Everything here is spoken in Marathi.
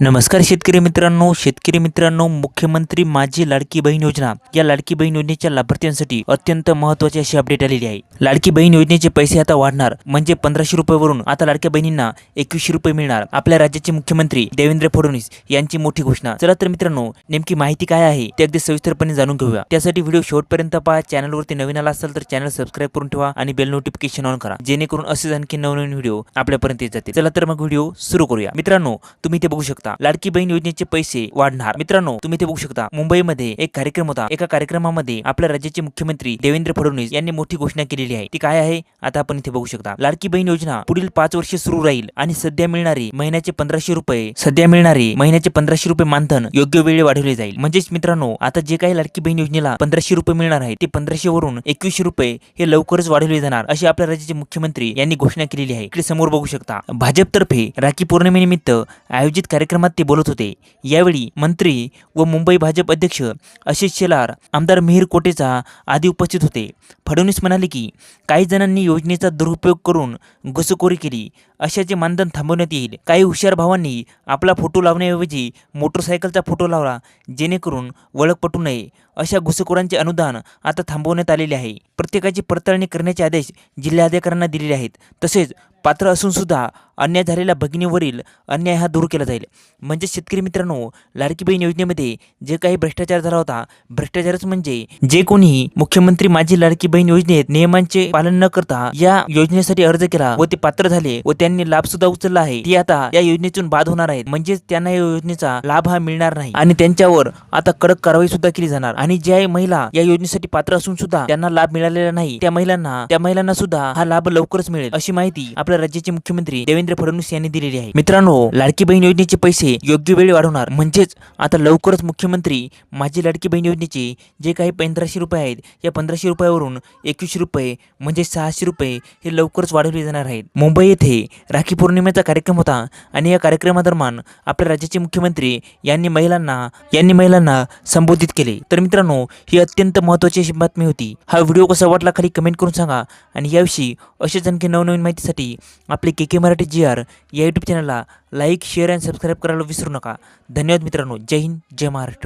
नमस्कार शेतकरी मित्रांनो शेतकरी मित्रांनो मुख्यमंत्री माझी लाडकी बहीण योजना. या लाडकी बहीण योजनेच्या लाभार्थ्यांसाठी अत्यंत महत्त्वाची अशी अपडेट आलेली आहे. लाडकी बहीण योजनेचे पैसे आता वाढणार म्हणजे पंधराशे रुपयावरून आता लाडक्या बहिणींना एकवीसशे रुपये मिळणार. आपल्या राज्याचे मुख्यमंत्री देवेंद्र फडणवीस यांची मोठी घोषणा. चला तर मित्रांनो नेमकी माहिती काय आहे ते अगदी सविस्तरपणे जाणून घेऊया. त्यासाठी व्हिडिओ शेवटपर्यंत पहा. चॅनलवरती नवीन आला असेल तर चॅनल सबस्क्राईब करून ठेवा आणि बेल नोटिफिकेशन ऑन करा. जेणेकरून असेच आणखी नवनवीन व्हिडिओ आपल्यापर्यंत येत जाते चला तर मग व्हिडिओ सुरू करूया. मित्रांनो तुम्ही ते बघू शकता. लाडकी बहीण योजनेचे पैसे वाढणार. मित्रांनो तुम्ही ते बघू शकता. मुंबईमध्ये एक कार्यक्रम होता. एका कार्यक्रमामध्ये आपल्या राज्याचे मुख्यमंत्री देवेंद्र फडणवीस यांनी मोठी घोषणा केलेली आहे. ती काय आहे? आता आपण इथे बघू शकता. लाडकी बहीण योजना पुढील पाच वर्ष सुरू राहील आणि सध्या मिळणारी महिन्याचे पंधराशे रुपये सध्या मिळणारे महिन्याचे पंधराशे रुपये मानधन योग्य वेळी वाढवले जाईल. म्हणजेच मित्रांनो आता जे काही लाडकी बहीण योजनेला पंधराशे रुपये मिळणार आहे ते पंधराशे वरून एकवीसशे रुपये हे लवकरच वाढवले जाणार अशी आपल्या राज्याचे मुख्यमंत्री यांनी घोषणा केलेली आहे. इकडे समोर बघू शकता. भाजपतर्फे राखी पौर्णिमेनिमित्त आयोजित कार्यक्रम कार्यक्रमात ते बोलत होते. यावेळी मंत्री व मुंबई भाजप अध्यक्ष आशिष शेलार आमदार मिहीर कोटेचा आदी उपस्थित होते. फडणवीस म्हणाले की काही जणांनी योजनेचा दुरुपयोग करून घुसखोरी केली. अशाचे मानधन थांबवण्यात येईल. काही हुशार भावांनी आपला फोटो लावण्याऐवजी मोटरसायकलचा फोटो लावला जेणेकरून ओळख पटू नये. अशा घुसखोरांचे अनुदान आता थांबवण्यात आलेले आहे. प्रत्येकाची पडताळणी करण्याचे आदेश जिल्हाधिकाऱ्यांना दिलेले आहेत. तसेच पात्र असून सुद्धा अन्याय झालेल्या भगिनीवरील अन्याय हा दूर केला जाईल. म्हणजे शेतकरी मित्रांनो लाडकी बहीण योजनेमध्ये जे काही भ्रष्टाचार झाला होता भ्रष्टाचारच म्हणजे जे कोणी मुख्यमंत्री माझी लाडकी बहीण योजनेत नियमांचे पालन न करता या योजनेसाठी अर्ज केला व ते पात्र झाले व त्यांनी लाभ सुद्धा उचलला आहे. ती आता या योजनेतून बाद होणार आहेत. म्हणजेच त्यांना या योजनेचा लाभ हा मिळणार नाही. आणि त्यांच्यावर आता कडक कारवाई सुद्धा केली जाणार. आणि ज्या महिला या योजनेसाठी पात्र असून सुद्धा त्यांना लाभ मिळालेला नाही त्या महिलांना त्या महिलांना सुद्धा हा लाभ लवकरच मिळेल अशी माहिती आपल्या राज्याचे मुख्यमंत्री देवेंद्र फडणवीस यांनी दिलेली आहे. मित्रांनो लाडकी बहीण योजनेचे पैसे योग्य वेळी वाढवणार. म्हणजेच आता लवकरच मुख्यमंत्री माझी लाडकी बहीण योजनेचे जे काही पंधराशे रुपये आहेत या पंधराशे रुपयावरून एकवीसशे रुपये म्हणजे सहाशे रुपये हे लवकरच वाढवले जाणार आहेत. मुंबई येथे राखी पौर्णिमेचा कार्यक्रम होता आणि या कार्यक्रमादरम्यान आपल्या राज्याचे मुख्यमंत्री यांनी महिलांना यांनी महिलांना संबोधित केले. तर मित्रांनो ही अत्यंत महत्त्वाची अशी बातमी होती. हा व्हिडिओ कसा वाटला खाली कमेंट करून सांगा आणि याविषयी अशाच आणखी नवनवीन माहितीसाठी आपले K K Marathi G R या यूट्यूब चॅनलला लाईक शेअर आणि सबस्क्राईब करायला विसरू नका. धन्यवाद मित्रांनो. जय हिंद जय महाराष्ट्र.